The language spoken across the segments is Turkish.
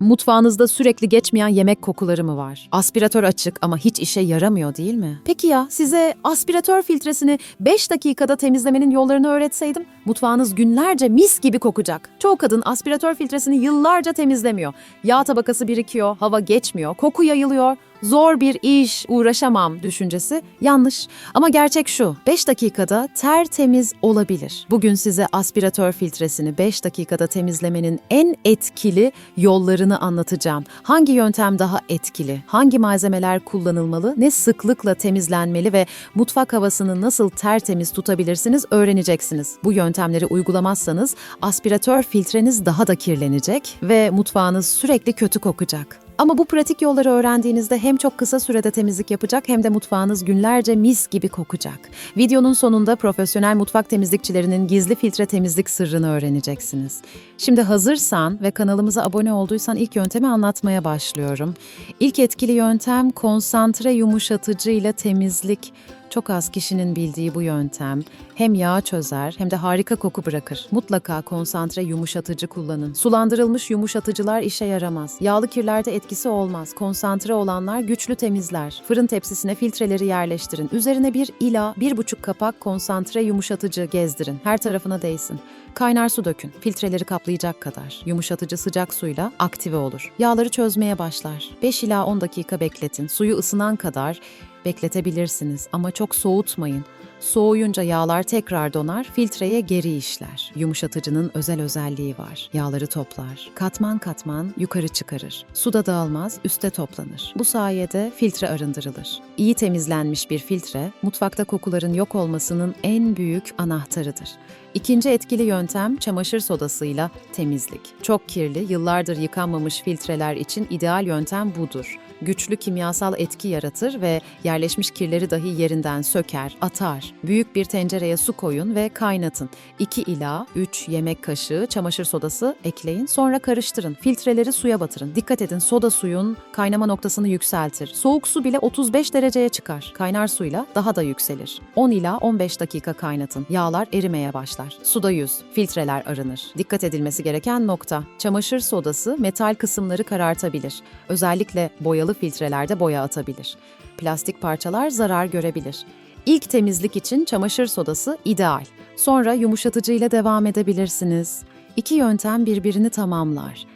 Mutfağınızda sürekli geçmeyen yemek kokuları mı var? Aspiratör açık ama hiç işe yaramıyor değil mi? Peki ya size aspiratör filtresini 5 dakikada temizlemenin yollarını öğretseydim? Mutfağınız günlerce mis gibi kokacak. Çoğu kadın aspiratör filtresini yıllarca temizlemiyor. Yağ tabakası birikiyor, hava geçmiyor, koku yayılıyor. Zor bir iş, uğraşamam düşüncesi yanlış. Ama gerçek şu, 5 dakikada tertemiz olabilir. Bugün size aspiratör filtresini 5 dakikada temizlemenin en etkili yollarını anlatacağım. Hangi yöntem daha etkili? Hangi malzemeler kullanılmalı? Ne sıklıkla temizlenmeli ve mutfak havasını nasıl tertemiz tutabilirsiniz öğreneceksiniz. Bu yöntemleri uygulamazsanız aspiratör filtreniz daha da kirlenecek ve mutfağınız sürekli kötü kokacak. Ama bu pratik yolları öğrendiğinizde hem çok kısa sürede temizlik yapacak hem de mutfağınız günlerce mis gibi kokacak. Videonun sonunda profesyonel mutfak temizlikçilerinin gizli filtre temizlik sırrını öğreneceksiniz. Şimdi hazırsan ve kanalımıza abone olduysan ilk yöntemi anlatmaya başlıyorum. İlk etkili yöntem konsantre yumuşatıcı ile temizlik. Çok az kişinin bildiği bu yöntem hem yağ çözer hem de harika koku bırakır. Mutlaka konsantre yumuşatıcı kullanın. Sulandırılmış yumuşatıcılar işe yaramaz. Yağlı kirlerde etkisi olmaz. Konsantre olanlar güçlü temizler. Fırın tepsisine filtreleri yerleştirin. Üzerine bir ila bir buçuk kapak konsantre yumuşatıcı gezdirin. Her tarafına değsin. Kaynar su dökün. Filtreleri kaplayacak kadar. Yumuşatıcı sıcak suyla aktive olur. Yağları çözmeye başlar. 5 ila 10 dakika bekletin. Suyu ısınan kadar bekletebilirsiniz ama çok soğutmayın. Soğuyunca yağlar tekrar donar, filtreye geri işler. Yumuşatıcının özel özelliği var. Yağları toplar. Katman katman yukarı çıkarır. Suda dağılmaz, üste toplanır. Bu sayede filtre arındırılır. İyi temizlenmiş bir filtre, mutfakta kokuların yok olmasının en büyük anahtarıdır. İkinci etkili yöntem çamaşır sodasıyla temizlik. Çok kirli, yıllardır yıkanmamış filtreler için ideal yöntem budur güçlü kimyasal etki yaratır ve yerleşmiş kirleri dahi yerinden söker, atar. Büyük bir tencereye su koyun ve kaynatın. 2 ila 3 yemek kaşığı çamaşır sodası ekleyin, sonra karıştırın. Filtreleri suya batırın. Dikkat edin soda suyun kaynama noktasını yükseltir. Soğuk su bile 35 dereceye çıkar. Kaynar suyla daha da yükselir. 10 ila 15 dakika kaynatın. Yağlar erimeye başlar. Suda yüz, filtreler arınır. Dikkat edilmesi gereken nokta. Çamaşır sodası metal kısımları karartabilir. Özellikle boyalı filtrelerde boya atabilir. Plastik parçalar zarar görebilir. İlk temizlik için çamaşır sodası ideal. Sonra yumuşatıcıyla devam edebilirsiniz. İki yöntem birbirini tamamlar.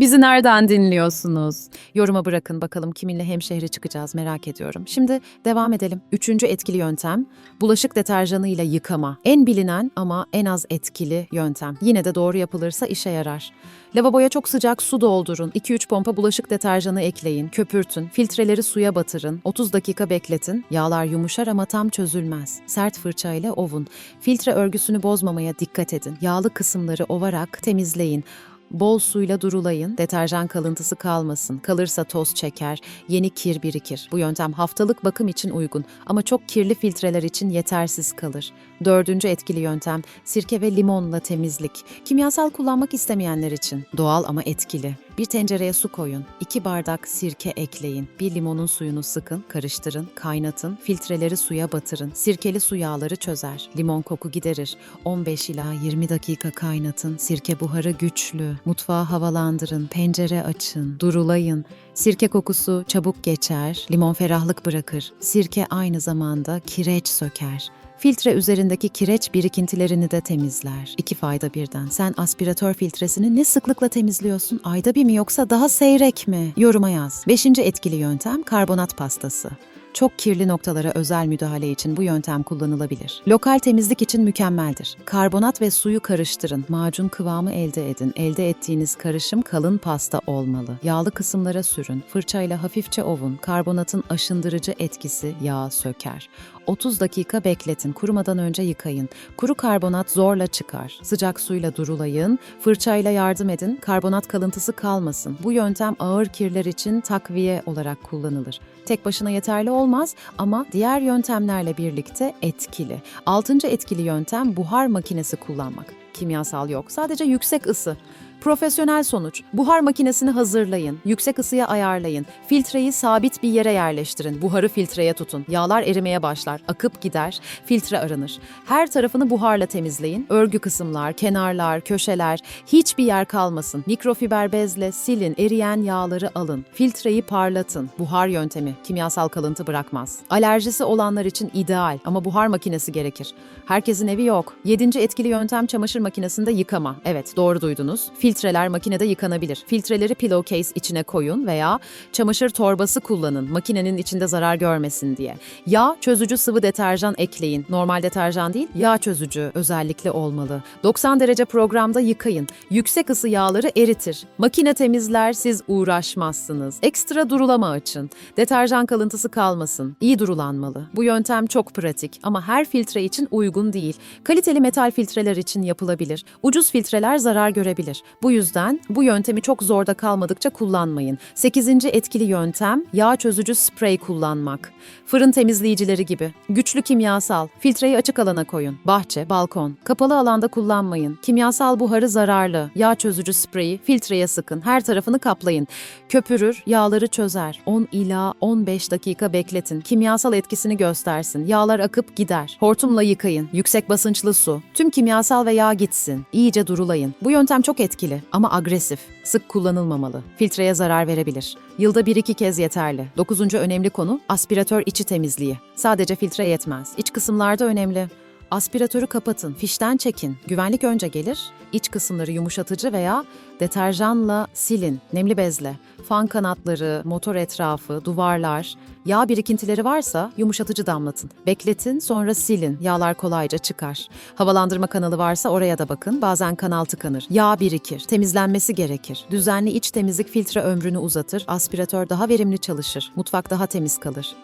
Bizi nereden dinliyorsunuz? Yoruma bırakın bakalım kiminle hemşehri çıkacağız merak ediyorum. Şimdi devam edelim. Üçüncü etkili yöntem bulaşık deterjanı ile yıkama. En bilinen ama en az etkili yöntem. Yine de doğru yapılırsa işe yarar. Lavaboya çok sıcak su doldurun. 2-3 pompa bulaşık deterjanı ekleyin. Köpürtün. Filtreleri suya batırın. 30 dakika bekletin. Yağlar yumuşar ama tam çözülmez. Sert fırça ile ovun. Filtre örgüsünü bozmamaya dikkat edin. Yağlı kısımları ovarak temizleyin. Bol suyla durulayın, deterjan kalıntısı kalmasın. Kalırsa toz çeker, yeni kir birikir. Bu yöntem haftalık bakım için uygun ama çok kirli filtreler için yetersiz kalır. Dördüncü etkili yöntem sirke ve limonla temizlik. Kimyasal kullanmak istemeyenler için doğal ama etkili. Bir tencereye su koyun, 2 bardak sirke ekleyin, bir limonun suyunu sıkın, karıştırın, kaynatın, filtreleri suya batırın. Sirkeli su yağları çözer, limon koku giderir. 15 ila 20 dakika kaynatın, sirke buharı güçlü. Mutfağı havalandırın, pencere açın, durulayın. Sirke kokusu çabuk geçer, limon ferahlık bırakır. Sirke aynı zamanda kireç söker. Filtre üzerindeki kireç birikintilerini de temizler. İki fayda birden. Sen aspiratör filtresini ne sıklıkla temizliyorsun? Ayda bir mi yoksa daha seyrek mi? Yoruma yaz. Beşinci etkili yöntem karbonat pastası. Çok kirli noktalara özel müdahale için bu yöntem kullanılabilir. Lokal temizlik için mükemmeldir. Karbonat ve suyu karıştırın. Macun kıvamı elde edin. Elde ettiğiniz karışım kalın pasta olmalı. Yağlı kısımlara sürün. Fırçayla hafifçe ovun. Karbonatın aşındırıcı etkisi yağ söker. 30 dakika bekletin. Kurumadan önce yıkayın. Kuru karbonat zorla çıkar. Sıcak suyla durulayın. Fırçayla yardım edin. Karbonat kalıntısı kalmasın. Bu yöntem ağır kirler için takviye olarak kullanılır. Tek başına yeterli olmaz ama diğer yöntemlerle birlikte etkili. Altıncı etkili yöntem buhar makinesi kullanmak. Kimyasal yok. Sadece yüksek ısı. Profesyonel sonuç. Buhar makinesini hazırlayın, yüksek ısıya ayarlayın, filtreyi sabit bir yere yerleştirin, buharı filtreye tutun. Yağlar erimeye başlar, akıp gider, filtre aranır. Her tarafını buharla temizleyin. Örgü kısımlar, kenarlar, köşeler, hiçbir yer kalmasın. Mikrofiber bezle silin, eriyen yağları alın. Filtreyi parlatın. Buhar yöntemi kimyasal kalıntı bırakmaz. Alerjisi olanlar için ideal ama buhar makinesi gerekir. Herkesin evi yok. Yedinci etkili yöntem çamaşır makinesinde yıkama. Evet doğru duydunuz. Filtreler makinede yıkanabilir. Filtreleri pillowcase içine koyun veya çamaşır torbası kullanın makinenin içinde zarar görmesin diye. Yağ çözücü sıvı deterjan ekleyin. Normal deterjan değil, yağ çözücü özellikle olmalı. 90 derece programda yıkayın. Yüksek ısı yağları eritir. Makine temizler, siz uğraşmazsınız. Ekstra durulama açın. Deterjan kalıntısı kalmasın. İyi durulanmalı. Bu yöntem çok pratik ama her filtre için uygun değil. Kaliteli metal filtreler için yapılabilir. Ucuz filtreler zarar görebilir. Bu yüzden bu yöntemi çok zorda kalmadıkça kullanmayın. 8. etkili yöntem yağ çözücü sprey kullanmak. Fırın temizleyicileri gibi. Güçlü kimyasal. Filtreyi açık alana koyun. Bahçe, balkon. Kapalı alanda kullanmayın. Kimyasal buharı zararlı. Yağ çözücü spreyi filtreye sıkın. Her tarafını kaplayın. Köpürür, yağları çözer. 10 ila 15 dakika bekletin. Kimyasal etkisini göstersin. Yağlar akıp gider. Hortumla yıkayın. Yüksek basınçlı su. Tüm kimyasal ve yağ gitsin. İyice durulayın. Bu yöntem çok etkili ama agresif. Sık kullanılmamalı. Filtreye zarar verebilir. Yılda bir iki kez yeterli. Dokuzuncu önemli konu aspiratör içi temizliği. Sadece filtre yetmez. İç kısımlarda önemli. Aspiratörü kapatın, fişten çekin. Güvenlik önce gelir. İç kısımları yumuşatıcı veya deterjanla silin, nemli bezle. Fan kanatları, motor etrafı, duvarlar, yağ birikintileri varsa yumuşatıcı damlatın. Bekletin, sonra silin. Yağlar kolayca çıkar. Havalandırma kanalı varsa oraya da bakın. Bazen kanal tıkanır. Yağ birikir. Temizlenmesi gerekir. Düzenli iç temizlik filtre ömrünü uzatır. Aspiratör daha verimli çalışır. Mutfak daha temiz kalır.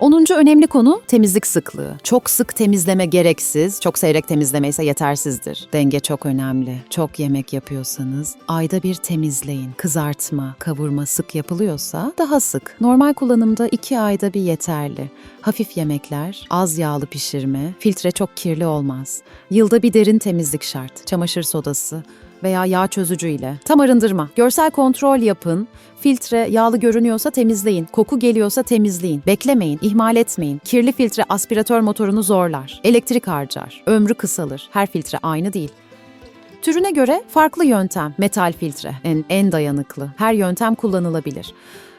10. önemli konu temizlik sıklığı. Çok sık temizleme gereksiz, çok seyrek temizleme ise yetersizdir. Denge çok önemli. Çok yemek yapıyorsanız ayda bir temizleyin. Kızartma, kavurma sık yapılıyorsa daha sık. Normal kullanımda 2 ayda bir yeterli. Hafif yemekler, az yağlı pişirme, filtre çok kirli olmaz. Yılda bir derin temizlik şart. Çamaşır sodası, veya yağ çözücü ile. Tam arındırma. Görsel kontrol yapın. Filtre yağlı görünüyorsa temizleyin. Koku geliyorsa temizleyin. Beklemeyin, ihmal etmeyin. Kirli filtre aspiratör motorunu zorlar. Elektrik harcar. Ömrü kısalır. Her filtre aynı değil. Türüne göre farklı yöntem. Metal filtre en, en dayanıklı. Her yöntem kullanılabilir.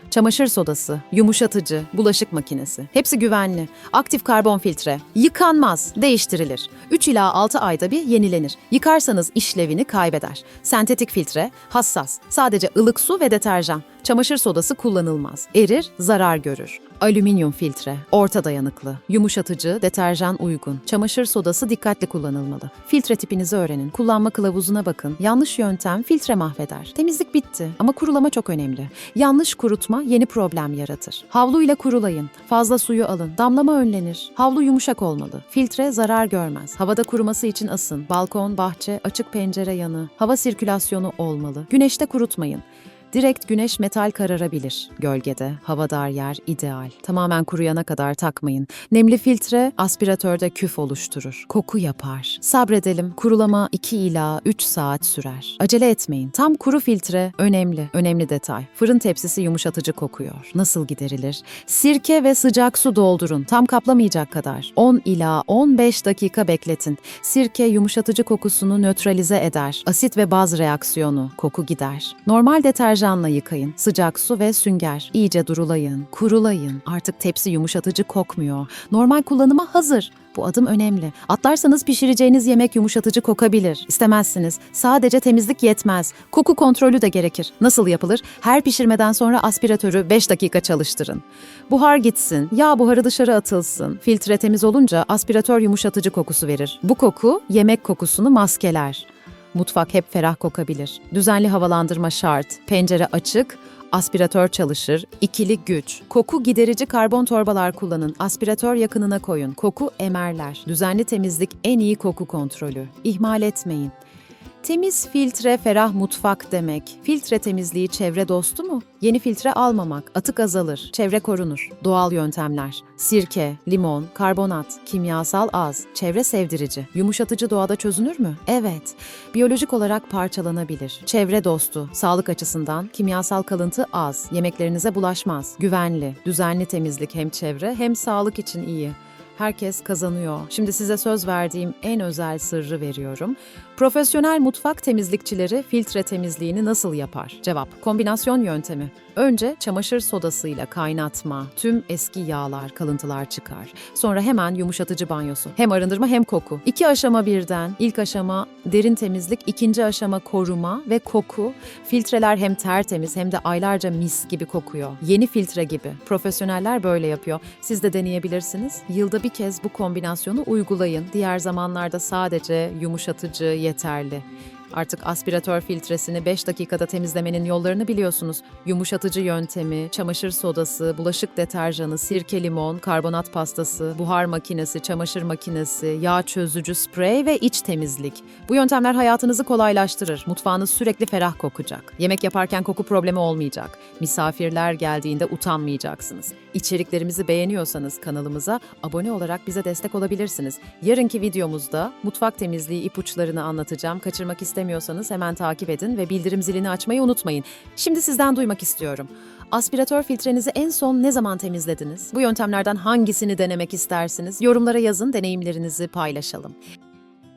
Çamaşır sodası, yumuşatıcı, bulaşık makinesi. Hepsi güvenli. Aktif karbon filtre. Yıkanmaz, değiştirilir. 3 ila 6 ayda bir yenilenir. Yıkarsanız işlevini kaybeder. Sentetik filtre, hassas. Sadece ılık su ve deterjan. Çamaşır sodası kullanılmaz. Erir, zarar görür. Alüminyum filtre, orta dayanıklı, yumuşatıcı, deterjan uygun. Çamaşır sodası dikkatli kullanılmalı. Filtre tipinizi öğrenin, kullanma kılavuzuna bakın. Yanlış yöntem filtre mahveder. Temizlik bitti ama kurulama çok önemli. Yanlış kurutma yeni problem yaratır. Havlu ile kurulayın. Fazla suyu alın. Damlama önlenir. Havlu yumuşak olmalı. Filtre zarar görmez. Havada kuruması için asın. Balkon, bahçe, açık pencere yanı. Hava sirkülasyonu olmalı. Güneşte kurutmayın. Direkt güneş metal kararabilir. Gölgede, havadar yer ideal. Tamamen kuruyana kadar takmayın. Nemli filtre aspiratörde küf oluşturur. Koku yapar. Sabredelim. Kurulama 2 ila 3 saat sürer. Acele etmeyin. Tam kuru filtre önemli. Önemli detay. Fırın tepsisi yumuşatıcı kokuyor. Nasıl giderilir? Sirke ve sıcak su doldurun. Tam kaplamayacak kadar. 10 ila 15 dakika bekletin. Sirke yumuşatıcı kokusunu nötralize eder. Asit ve baz reaksiyonu koku gider. Normal deterjanla yıkayın. Sıcak su ve sünger. İyice durulayın. Kurulayın. Artık tepsi yumuşatıcı kokmuyor. Normal kullanıma hazır. Bu adım önemli. Atlarsanız pişireceğiniz yemek yumuşatıcı kokabilir. İstemezsiniz. Sadece temizlik yetmez. Koku kontrolü de gerekir. Nasıl yapılır? Her pişirmeden sonra aspiratörü 5 dakika çalıştırın. Buhar gitsin, yağ buharı dışarı atılsın. Filtre temiz olunca aspiratör yumuşatıcı kokusu verir. Bu koku yemek kokusunu maskeler. Mutfak hep ferah kokabilir. Düzenli havalandırma şart. Pencere açık, aspiratör çalışır. İkili güç. Koku giderici karbon torbalar kullanın. Aspiratör yakınına koyun. Koku emerler. Düzenli temizlik en iyi koku kontrolü. İhmal etmeyin. Temiz filtre, ferah mutfak demek. Filtre temizliği çevre dostu mu? Yeni filtre almamak, atık azalır, çevre korunur. Doğal yöntemler. Sirke, limon, karbonat, kimyasal az, çevre sevdirici. Yumuşatıcı doğada çözünür mü? Evet. Biyolojik olarak parçalanabilir. Çevre dostu, sağlık açısından kimyasal kalıntı az, yemeklerinize bulaşmaz. Güvenli, düzenli temizlik hem çevre hem sağlık için iyi. Herkes kazanıyor. Şimdi size söz verdiğim en özel sırrı veriyorum. Profesyonel mutfak temizlikçileri filtre temizliğini nasıl yapar? Cevap: kombinasyon yöntemi. Önce çamaşır sodasıyla kaynatma, tüm eski yağlar, kalıntılar çıkar. Sonra hemen yumuşatıcı banyosu. Hem arındırma hem koku. İki aşama birden. İlk aşama derin temizlik, ikinci aşama koruma ve koku. Filtreler hem tertemiz hem de aylarca mis gibi kokuyor. Yeni filtre gibi. Profesyoneller böyle yapıyor. Siz de deneyebilirsiniz. Yılda bir kez bu kombinasyonu uygulayın. Diğer zamanlarda sadece yumuşatıcı yeterli. Artık aspiratör filtresini 5 dakikada temizlemenin yollarını biliyorsunuz. Yumuşatıcı yöntemi, çamaşır sodası, bulaşık deterjanı, sirke limon, karbonat pastası, buhar makinesi, çamaşır makinesi, yağ çözücü sprey ve iç temizlik. Bu yöntemler hayatınızı kolaylaştırır. Mutfağınız sürekli ferah kokacak. Yemek yaparken koku problemi olmayacak. Misafirler geldiğinde utanmayacaksınız. İçeriklerimizi beğeniyorsanız kanalımıza abone olarak bize destek olabilirsiniz. Yarınki videomuzda mutfak temizliği ipuçlarını anlatacağım. Kaçırmak istemiyorsanız hemen takip edin ve bildirim zilini açmayı unutmayın. Şimdi sizden duymak istiyorum. Aspiratör filtrenizi en son ne zaman temizlediniz? Bu yöntemlerden hangisini denemek istersiniz? Yorumlara yazın, deneyimlerinizi paylaşalım.